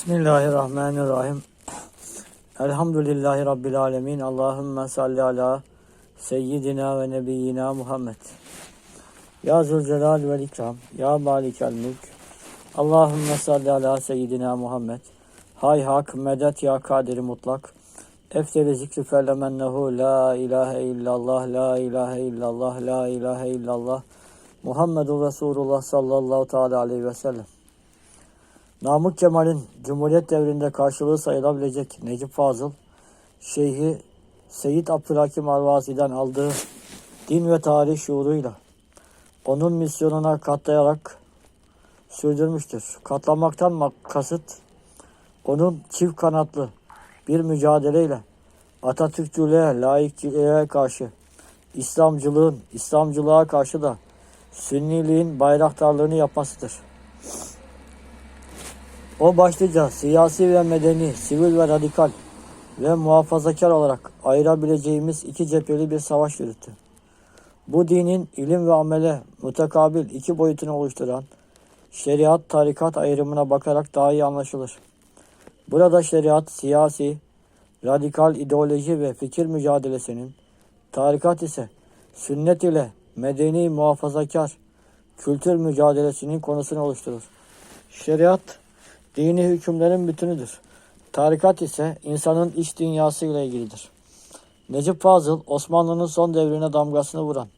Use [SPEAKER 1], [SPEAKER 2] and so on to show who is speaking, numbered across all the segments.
[SPEAKER 1] Bismillahirrahmanirrahim. Elhamdülillahi Rabbil alemin. Allahümme salli ala seyyidina ve nebiyyina Muhammed. Ya Zülcelal ve İkram. Ya Malikel Mülk. Allahümme salli ala seyyidina Muhammed. Hay hak, medet ya kadiri mutlak. Efteri zikri fellemennehu la ilahe illallah, la ilahe illallah, la ilahe illallah. Muhammedun Resulullah sallallahu teala aleyhi ve sellem. Namık Kemal'in Cumhuriyet devrinde karşılığı sayılabilecek Necip Fazıl, Şeyhi Seyit Abdülhakim Arvazi'den aldığı din ve tarih şuuruyla onun misyonuna katlayarak sürdürmüştür. Katlamaktan mak- kasıt onun çift kanatlı bir mücadeleyle Atatürkçülüğe, laikçiliğe karşı, İslamcılığın, İslamcılığa karşı da Sünniliğin bayraktarlığını yapmasıdır. O başlıca siyasi ve medeni, sivil ve radikal ve muhafazakar olarak ayırabileceğimiz iki cepheli bir savaş yürüttü. Bu dinin ilim ve amele mutakabil iki boyutunu oluşturan şeriat tarikat ayrımına bakarak daha iyi anlaşılır. Burada şeriat siyasi, radikal ideoloji ve fikir mücadelesinin, tarikat ise sünnet ile medeni muhafazakar kültür mücadelesinin konusunu oluşturur. Şeriat dini hükümlerin bütünüdür. Tarikat ise insanın iç dünyası ile ilgilidir. Necip Fazıl, Osmanlı'nın son devrine damgasını vuran,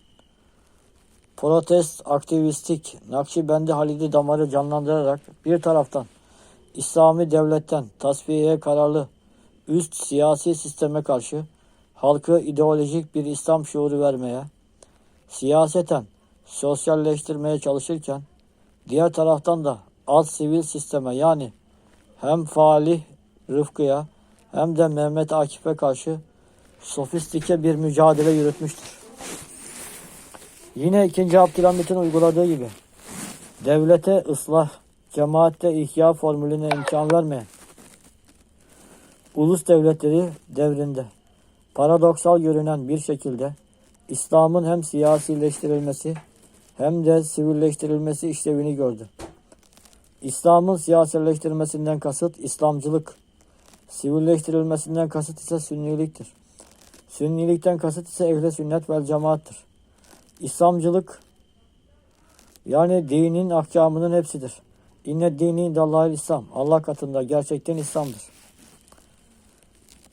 [SPEAKER 1] protest, aktivistik, Nakşibendi Halidi damarı canlandırarak bir taraftan İslami devletten tasfiyeye kararlı üst siyasi sisteme karşı halkı ideolojik bir İslam şuuru vermeye, siyaseten sosyalleştirmeye çalışırken diğer taraftan da alt sivil sisteme yani hem Falih Rıfkı'ya hem de Mehmet Akif'e karşı sofistike bir mücadele yürütmüştür. Yine 2. Abdülhamit'in uyguladığı gibi devlete ıslah, cemaatte ihya formülüne imkan vermeyen ulus devletleri devrinde paradoksal görünen bir şekilde İslam'ın hem siyasileştirilmesi hem de sivilleştirilmesi işlevini gördü. İslam'ın siyasileştirilmesinden kasıt İslamcılık, sivilleştirilmesinden kasıt ise sünniliktir. Sünnilikten kasıt ise ehli sünnet vel cemaattır. İslamcılık yani dinin ahkamının hepsidir. İnne dini indallahil İslam. Allah katında gerçekten İslam'dır.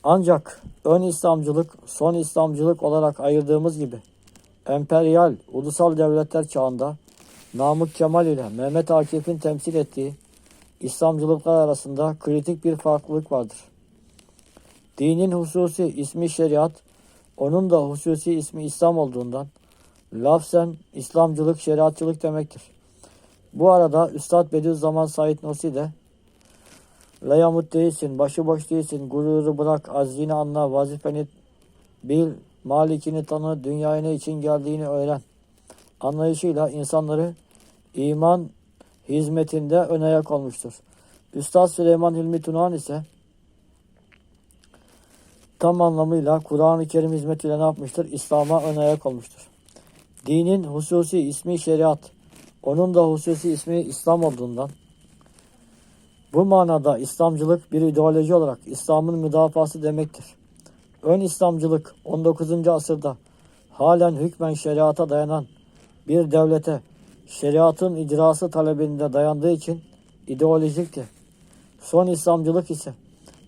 [SPEAKER 1] Ancak ön İslamcılık, son İslamcılık olarak ayırdığımız gibi emperyal, ulusal devletler çağında Namık Kemal ile Mehmet Akif'in temsil ettiği İslamcılıklar arasında kritik bir farklılık vardır. Dinin hususi ismi şeriat, onun da hususi ismi İslam olduğundan lafzen İslamcılık, şeriatçılık demektir. Bu arada Üstad Bediüzzaman Said Nursi de La yamut değilsin, başıboş değilsin, gururu bırak, azini anla, vazifeni bil, malikini tanı, dünyaya için geldiğini öğren. Anlayışıyla insanları iman hizmetinde ön ayak olmuştur. Üstad Süleyman Hilmi Tunan ise tam anlamıyla Kur'an-ı Kerim hizmetiyle ne yapmıştır? İslam'a ön ayak olmuştur. Dinin hususi ismi şeriat, onun da hususi ismi İslam olduğundan bu manada İslamcılık bir ideoloji olarak İslam'ın müdafası demektir. Ön İslamcılık 19. asırda halen hükmen şeriata dayanan bir devlete şeriatın icrası talebinde dayandığı için ideolojikti. Son İslamcılık ise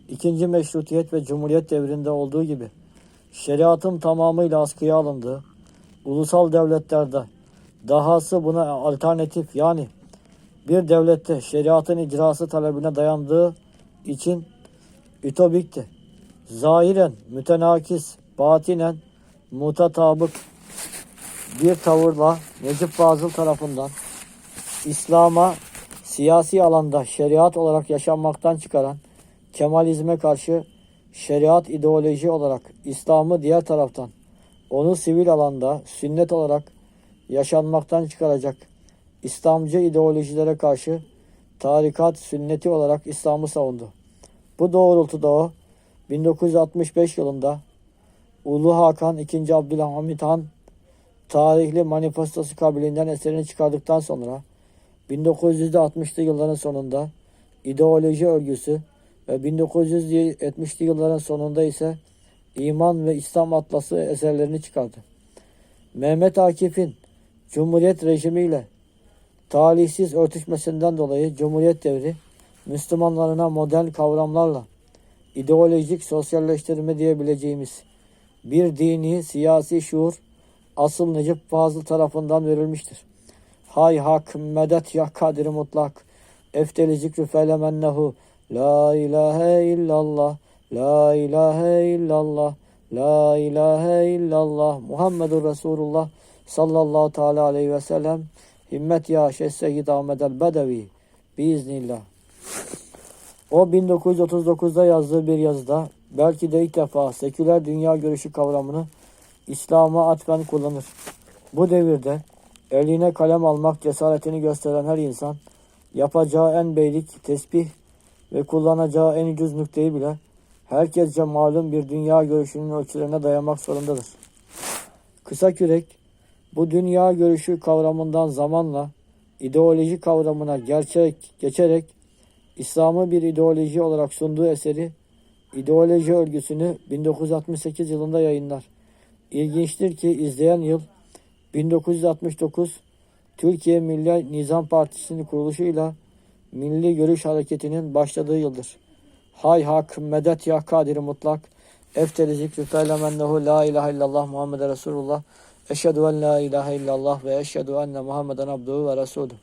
[SPEAKER 1] ikinci meşrutiyet ve cumhuriyet devrinde olduğu gibi şeriatın tamamıyla askıya alındığı ulusal devletlerde dahası buna alternatif yani bir devlette şeriatın icrası talebine dayandığı için ütopikti. Zahiren mütenakis, batinen mutatabık bir tavırla Necip Fazıl tarafından İslam'a siyasi alanda şeriat olarak yaşanmaktan çıkaran Kemalizme karşı şeriat ideoloji olarak İslam'ı diğer taraftan onu sivil alanda sünnet olarak yaşanmaktan çıkaracak İslamcı ideolojilere karşı tarikat sünneti olarak İslam'ı savundu. Bu doğrultuda o 1965 yılında Ulu Hakan II. Abdülhamit Han tarihli manifestosu kabiliğinden eserini çıkardıktan sonra 1960'lı yılların sonunda ideoloji örgüsü ve 1970'li yılların sonunda ise İman ve İslam Atlası eserlerini çıkardı. Mehmet Akif'in Cumhuriyet rejimiyle talihsiz örtüşmesinden dolayı Cumhuriyet devri Müslümanlarına modern kavramlarla ideolojik sosyalleştirme diyebileceğimiz bir dini siyasi şuur asıl Necip Fazıl tarafından verilmiştir. Hay hak medet ya kadir mutlak. Efteli zikrü felemennehu. La ilahe illallah. La ilahe illallah. La ilahe illallah. Muhammedur Resulullah sallallahu teala aleyhi ve sellem. Himmet ya Şeyh Seyyid Ahmed el Bedevi. Biiznillah. O 1939'da yazdığı bir yazıda belki de ilk defa seküler dünya görüşü kavramını İslam'a atfen kullanır. Bu devirde eline kalem almak cesaretini gösteren her insan yapacağı en beylik tesbih ve kullanacağı en ucuz nükteyi bile herkesce malum bir dünya görüşünün ölçülerine dayamak zorundadır. Kısa kürek bu dünya görüşü kavramından zamanla ideoloji kavramına gerçek geçerek İslam'ı bir ideoloji olarak sunduğu eseri ideoloji örgüsünü 1968 yılında yayınlar. İlginçtir ki izleyen yıl 1969 Türkiye Milli Nizam Partisi'nin kuruluşuyla Milli Görüş Hareketi'nin başladığı yıldır. Hay hak medet ya kadir mutlak efteri zikri felemennehu la ilahe illallah Muhammed Resulullah eşhedü en la ilahe illallah ve eşhedü enne Muhammeden abduhu ve resulü.